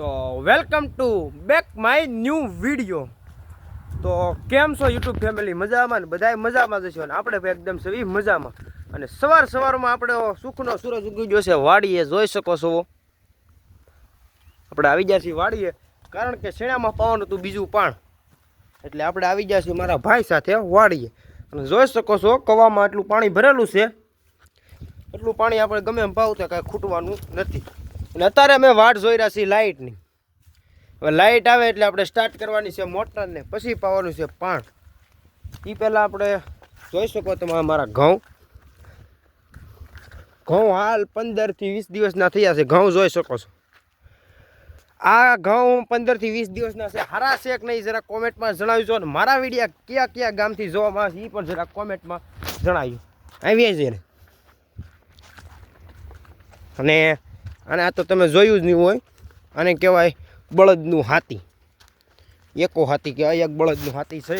તો welcome to back my new video. તો કેમ છો યુટ્યુબ ફેમિલી? મજામાં ને? બધાય મજામાં જશો અને આપણે પણ એકદમ સવી મજામાં. અને સવાર સવારમાં આપણે સુખનો સૂરજ ઉગી ગયો છે. વાડીએ જોઈ શકો છો. આપણે આવી ગયા છીએ વાડીએ. કારણ કે શેણામાં પાવાનું હતું બીજું પાણ. એટલે આપણે આવી ગયા છીએ મારા ભાઈ સાથે વાડીએ. અને જોઈ શકો છો, કવામાં એટલું પાણી ભરેલું છે. એટલું પાણી આપણે ગમે એમ પાવું તો કાંઈ ખૂટવાનું નથી. અને અત્યારે અમે વાટ જોઈ રહ્યા છીએ લાઇટની. હવે લાઇટ આવે એટલે આપણે સ્ટાર્ટ કરવાની છે મોટરને પછી પાવાનું છે પાણ એ પહેલાં આપણે જોઈ શકો તમે અમારા ઘઉં. ઘઉં હાલ પંદરથી વીસ દિવસના થયા છે. ઘઉં જોઈ શકો છો. આ ઘઉં પંદરથી વીસ દિવસના છે. હારા છે કે નહીં જરા કોમેન્ટમાં જણાવજો અને મારા વિડીયા કયા કયા ગામથી જોવામાં આવે એ પણ જરા કોમેન્ટમાં જણાવ્યું આવીએ છીએ અને અને આ તો તમે જોયું જ નહીં હોય. અને કહેવાય બળદનું હાથી. એકો હાથી કહેવાય એક બળદનું હાથી છે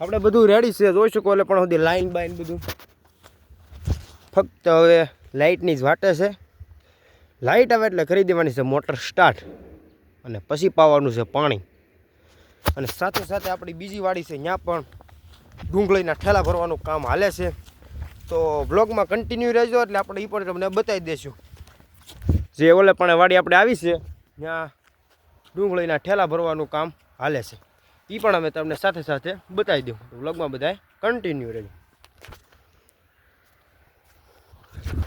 આપણે બધું રેડી છે, જોઈ શકો એટલે પણ સુધી લાઈન બાઈન બધું. ફક્ત હવે લાઇટની જ વાટે છે. લાઇટ આવે એટલે કરી દેવાની છે મોટર સ્ટાર્ટ અને પછી પાવાનું છે પાણી. અને સાથે સાથે આપણી બીજી વાડી છે, ત્યાં પણ ડુંગળીના ઠેલા ભરવાનું કામ હાલે છે. તો બ્લોગમાં કન્ટિન્યુ રહેજો એટલે આપણે એ પણ તમને બતાવી દઈશું જે ઓલે પણ વાડી આપણે આવી છે, ત્યાં ડુંગળીના ઠેલા ભરવાનું કામ હાલે છે. એ પણ અમે તમને સાથે સાથે બતાવી દઉં. તો બધાએ કન્ટિન્યુ રહેજો.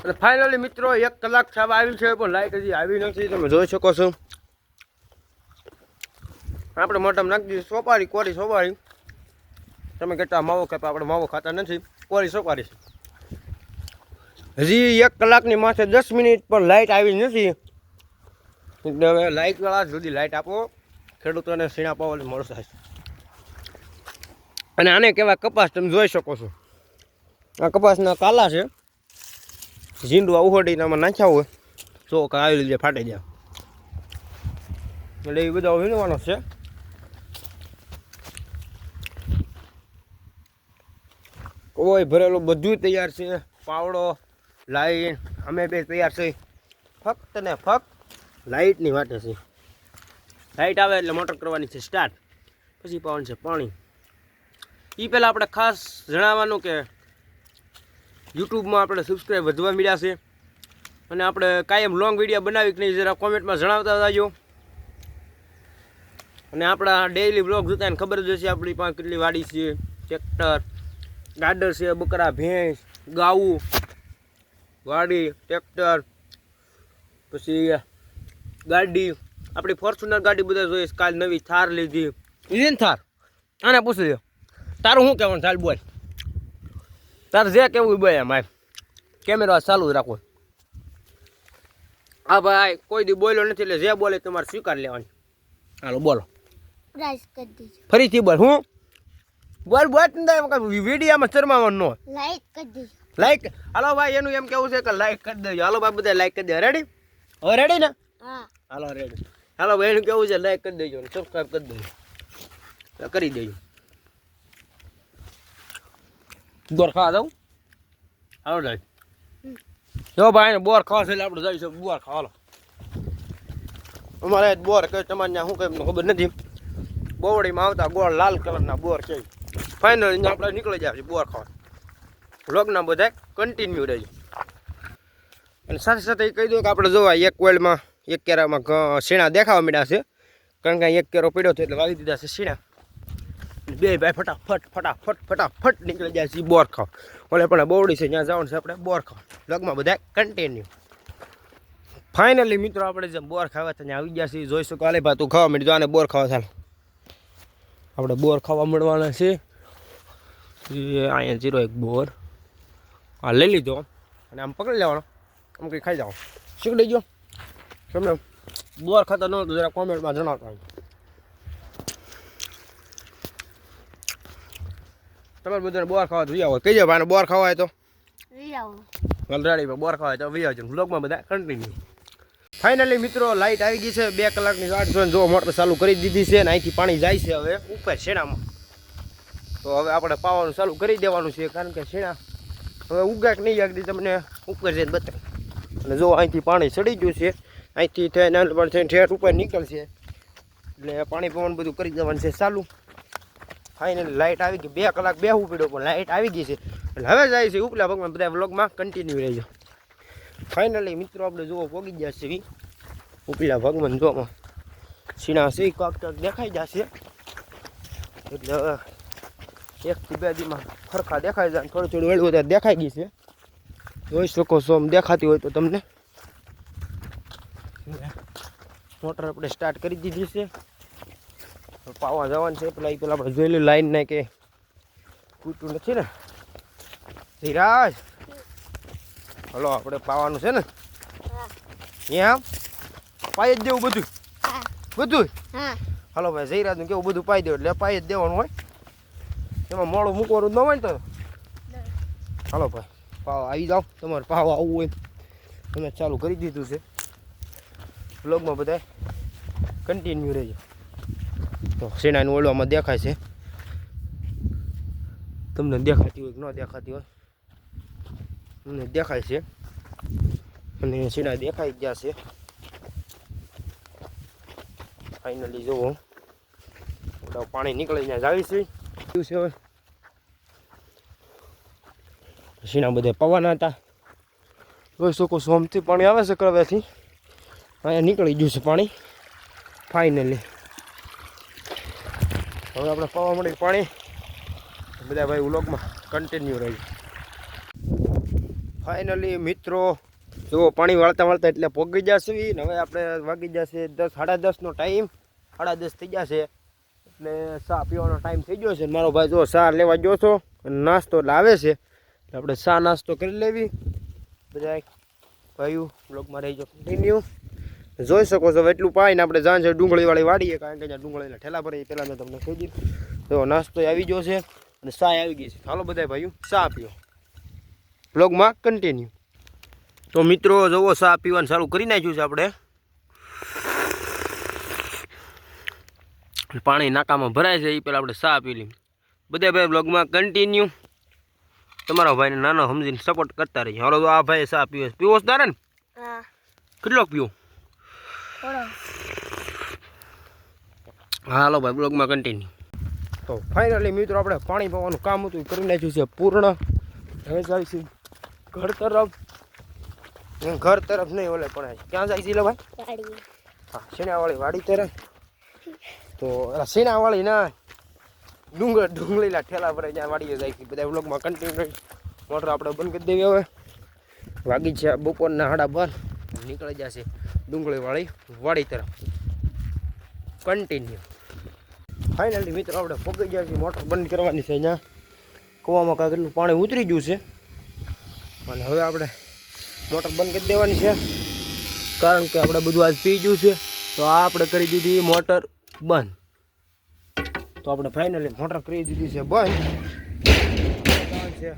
અને ફાઇનલી મિત્રો, એક કલાક થવા આવી છે, પણ લાઇટ હજી આવી નથી. તમે જોઈ શકો છો. આપણે મોટામાં નાખી દીધી, સોપારી, કોરી સોપારી. તમે કેટલા માવો ખાતા આપણે માવો ખાતા નથી. કોરી સોપારી છે. હજી એક કલાકની માથે દસ મિનિટ પણ લાઇટ આવી નથી. એટલે હવે લાઇટવાળા સુધી લાઇટ આપો. ખેડૂતોને સીણા પાવાની મળશે. અને આને કહેવાય કપાસ તમે જોઈ શકો છો. આ કપાસના કાલા છે. ઝીંડવા ઉહોડીને આમાં નાખ્યા હોય. તો આવી રીતે ફાટી જાય. એટલે એ બધા વીણવાનો છે. કોઈ ભરેલું બધું તૈયાર છે. પાવડો લાઈન અમે બે તૈયાર છે ફક્ત ને ફક્ત લાઇટની વાટે છે. લાઇટ આવે એટલે મોટર કરવાની છે સ્ટાર્ટ પછી પવન છે પાણી. એ પહેલાં આપણે ખાસ જણાવવાનું કે યુટ્યુબમાં આપણે સબસ્ક્રાઈબ વધવા મળ્યા છે. અને આપણે કાયમ લોંગ વીડિયો બનાવી કે નહીં જરા કોમેન્ટમાં જણાવતા જાજો. અને આપણા ડેઈલી બ્લોગ જોતા એને ખબર જ હશે આપણી પાસે કેટલી વાડી છે ટ્રેક્ટર ગાડર છે, બકરા, ભેંસ, ગાવું. વાડી ટ્રેક્ટર પછી ગાડી આપણી ફોર્ચ્યુનર ગાડી બધા જોઈએ કાલ નવી થાર લીધી. લીધી ને થાર? આને પૂછી દે તારું શું કહેવાનું ચાલ બોલ. તારે જે કેવું બોલ એમ કેમેરો ચાલુ જ રાખો. હા ભાઈ કોઈ દી બોલ્યો નથી એટલે જે બોલે તમારે સ્વીકાર લેવાની. હાલો બોલો. ફરીથી બોલ હું? બોલ બોલ વિડીયામાં શરમાવાનું ન હોય. લાઈક કરી દેજો. લાઈક હાલો ભાઈ એનું એમ કેવું છે કે લાઈક કરી દેજો હાલો ભાઈ બધા લાઈક કરી દે રેડી હવે રેડી ને હા હાલો રેડી હાલો ભાઈ એનું કેવું છે લાઈક કરી દેજો સબસ્ક્રાઈબ કરી દેજો તો કરી દેજો બોર ખાવા દઉં હાલો ભાઈ જો ભાઈ ને બોર ખાવા છે એટલે આપણે જઈશું બોર ખાવા હાલો અમારે બોર કે તમારે ત્યાં શું કંઈ ખબર નથી બોવડીમાં આવતા ગોળ લાલ કલરના બોર છે ફાઇનલ આપણે નીકળી જાય બોર ખાવા વ્લોગના બધા કન્ટિન્યુ રહેજો. અને સાથે સાથે એ કહી દઉં કે આપણે જોવા એક વેળમાં, એક કેરામાં શીણા દેખાવા માંડ્યા છે. કારણ કે એક કેરો પડ્યો હતો એટલે વાવી દીધા છે શીણા. બે ભાઈ ફટાફટ ફટાફટ ફટાફટ નીકળી જાય છે બોર ખાવ. ઓલે પણ બોવડી છે, ત્યાં જવાનું છે આપણે બોર ખાવ. લગમાં બધા કન્ટિન્યુ ફાઇનલી મિત્રો, આપણે જે બોર ખાવા ત્યાં આવી ગયા છીએ, જોઈ શકો હાલે ભાઈ તું ખાવા જો આને બોર ખાવા ચાલ. આપણે બોર ખાવા મળવાના છે. અહીંયા જીરો એક બોર. આ લઈ લીધો. અને આમ પકડી લેવાનો. આમ કંઈ ખાઈ જાઓ. શીખ લઈ ગયો. તમને બોર ખાતા ન હતું જરા કોમેન્ટમાં જણાવતા તમારે બધાને બોર ખાવા જોઈએ આવો કહીજો ભાઈ બોર ખાવા હોય તો. બોર ખાવા હોય તો વી આવજો બ્લોગમાં બધા કન્ટિન્યુ ફાઇનલી મિત્રો લાઇટ આવી ગઈ છે. બે કલાકની વાટ જોઈને જો મોટર ચાલુ કરી દીધી છે અને અહીંથી પાણી જાય છે હવે. ઉપર શેણામાં. તો હવે આપણે પાવાનું ચાલુ કરી દેવાનું છે કારણ કે શેણા હવે ઉગાક નહીં આગળ તમને ઉપર જઈને બતાવ. અને જો અહીંથી પાણી ચડી ગયું છે, અહીંથી થઈને પણ થઈને ઠેઠ ઉપર નીકળશે. એટલે પાણી પવન બધું કરી દેવાનું છે ચાલુ. ફાઇનલ લાઇટ આવી ગઈ. બે કલાક બેહવું પડ્યો, પણ લાઇટ આવી ગઈ છે. એટલે હવે જાય છે ઉપલા ભાગમાં બધા વ્લોગમાં કન્ટિન્યુ રહેજો. ફાઇનલી મિત્રો, આપણે જુઓ પોગી ગયા છે ઉપલા ભાગમાં જોવામાં સીણા છે કાક કાક દેખાઈ જશે એટલે હવે એકથી બે દીમાં ફરખા દેખાય જાય થોડું થોડું વેળવું ત્યારે દેખાઈ ગઈ છે. જોઈ શકો છો આમ દેખાતી હોય તો તમને. મોટર આપણે સ્ટાર્ટ કરી દીધી છે. પાવા જવાનું છે પેલા એ પેલા આપણે જોયેલું લાઈન ને કે તૂટું નથી ને. ધીરાજ. હલો આપણે પાવાનું છે ને? એમ પાઈ જ દેવું બધું? બધું હલો ભાઈ જયરાજનું કેવું બધું પાઈ દેવું એટલે પાઈ જ દેવાનું હોય. એમાં મોડું મૂકવાનું ન હોય ને તો? હાલો ભાઈ પાવ આવી જાઓ. તમારે પાવ આવવું હોય તમે ચાલુ કરી દીધું છે. બ્લોગમાં બધા કન્ટિન્યુ રહેજો. તો સેનાનું ઓળવામાં દેખાય છે. તમને દેખાતી હોય કે ન દેખાતી હોય તમને દેખાય છે. અને સેના દેખાઈ ગયા છે. ફાઇનલી જુઓ. તો પાણી નીકળે ત્યાં જાવી છે છે હવે. સીણા બધે પવાના હતા. જોઈ શકો સોમથી પાણી આવે છે કરવેથી અહીંયા નીકળી ગયું છે પાણી. ફાઇનલી હવે આપણે પવા મળી પાણી. બધા ભાઈ વ્લોગમાં કન્ટિન્યુ રહ્યું ફાઇનલી મિત્રો જો પાણી વાળતા વાળતા એટલે પોગી જશે હવે આપણે વાગી જશે દસ સાડા દસનો ટાઈમ સાડા દસ થઈ જશે. એટલે ચા પીવાનો ટાઈમ થઈ ગયો છે મારો ભાઈ જો ચા લેવા ગયો છો નાસ્તો આવે છે. એટલે આપણે ચા નાસ્તો કરી લેવી. બધા ભાઈઓ બ્લોગમાં રહી જાઓ કન્ટિન્યુ જોઈ શકો છો એટલું પાઈને આપણે જાણ છે ડુંગળીવાળી વાડીએ, કારણ કે ત્યાં ડુંગળીના ઠેલા ભરે પહેલાં મેં તમને કહી દીધું. તો નાસ્તો આવી ગયો છે અને ચા આવી ગઈ છે. ચાલો બધા ભાઈઓ, ચા પીઓ. બ્લોગમાં કન્ટિન્યુ તો મિત્રો, જુઓ ચા પીવાનું ચાલુ કરી નાખ્યું છે આપણે. પાણી નાકામાં ભરાય છે એ પહેલાં આપણે ચા પી લઈએ. બધા ભાઈ બ્લોગમાં કન્ટિન્યુ તમારા ભાઈને નાનો સમજીને સપોર્ટ કરતા રહીએ. હાલો તો આ ભાઈ ચા પીવો. પીવો તારે ને? કેટલો પીવો? હા હાલો ભાઈ બ્લોગમાં કન્ટિન્યુ તો ફાઇનલી મિત્રો આપણે પાણી પાવાનું કામ હતું કરી નાખ્યું છે પૂર્ણ. હવે જાય છે ઘર તરફ. ઘર તરફ નહીં ઓલે પણ ક્યાં જાય છે લે ભાઈ હા શેણાવાળી વાડી તરફ? તો રસીના શેણાવાળી ના. ડુંગર ડુંગળીના ઠેલા પર જ્યાં વાળીએ જાય છે. બધા વ્લોગમાં કન્ટિન્યુ મોટર આપણે બંધ કરી દેવી હવે. વાગી છે બપોરના હાડા બાર. નીકળી જશે ડુંગળીવાળી વાડી તરફ. કન્ટિન્યુ ફાઇનલી મિત્રો આપણે પગી ગયા છીએ. મોટર બંધ કરવાની છે અહીંયા. કૂવામાં એટલું પાણી ઉતરી ગયું છે. અને હવે આપણે મોટર બંધ કરી દેવાની છે. કારણ કે આપણે બધું આજ પી ગયું છે. તો આ આપણે કરી દીધી મોટર. બંધ. તો આપણે ફાઇનલી મોટર કરી દીધી છે બંધ. છે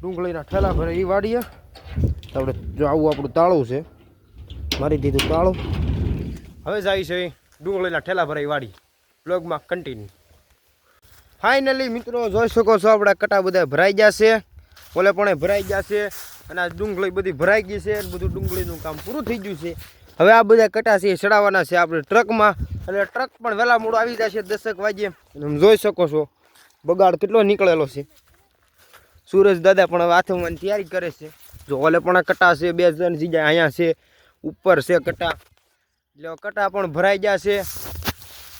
ડુંગળીના ઠેલા ભરે એ વાડીએ. તો આપણે જો આવું આપણું તાળું છે. મારી દીધું તાળું. હવે જાય છે ડુંગળીના ઠેલા ભરાઈ વાડી. બ્લોગમાં કન્ટિન્યુ ફાઇનલી મિત્રો, જોઈ શકો છો આપણા કટા બધા ભરાઈ જશે ઓલે પણ ભરાઈ ગયા છે. અને આ ડુંગળી બધી ભરાઈ ગઈ છે બધું ડુંગળીનું કામ પૂરું થઈ ગયું છે. હવે આ બધા કટા છે એ ચડાવવાના છે આપણે ટ્રકમાં. એટલે ટ્રક પણ વહેલા મૂળ આવી જશે દસેક વાગ્યે. તમે જોઈ શકો છો, બગાડ કેટલો નીકળેલો છે. સુરજ દાદા પણ હવે હાથમાં તૈયારી કરે છે. જો ઓલે પણ કટા છે, બે જણ જગ્યા અહીંયા છે, ઉપર છે કટા. એટલે કટા પણ ભરાઈ ગયા છે.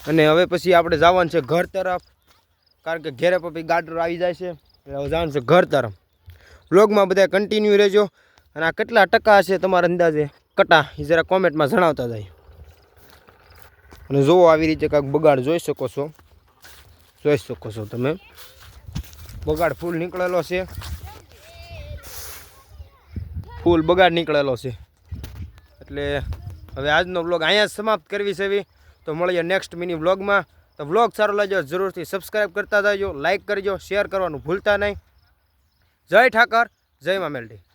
અને હવે પછી આપણે જવાનું છે ઘર તરફ. કારણ કે ઘેરે પછી ગાડર આવી જાય છે. એટલે હવે જવાનું છે ઘર તરફ. વ્લોગમાં બધા કન્ટિન્યુ રહેજો. અને આ કેટલા ટકા હશે તમારા અંદાજે? કટા એ જરા કોમેન્ટમાં જણાવતા જાય. અને જુઓ આવી રીતે કાંઈક બગાડ જોઈ શકો છો. જોઈ શકો છો તમે. બગાડ ફૂલ નીકળેલો છે. ફૂલ બગાડ નીકળેલો છે. એટલે હવે આજનો વ્લોગ અહીંયા સમાપ્ત કરવી છે એવી. તો મળીએ નેક્સ્ટ મિની વ્લોગમાં. તો વ્લોગ સારો લાગ્યો જરૂરથી સબસ્ક્રાઈબ કરતા જજો લાઇક કરજો શેર કરવાનું ભૂલતા નહીં. જય ઠાકર, જય મા મેલડી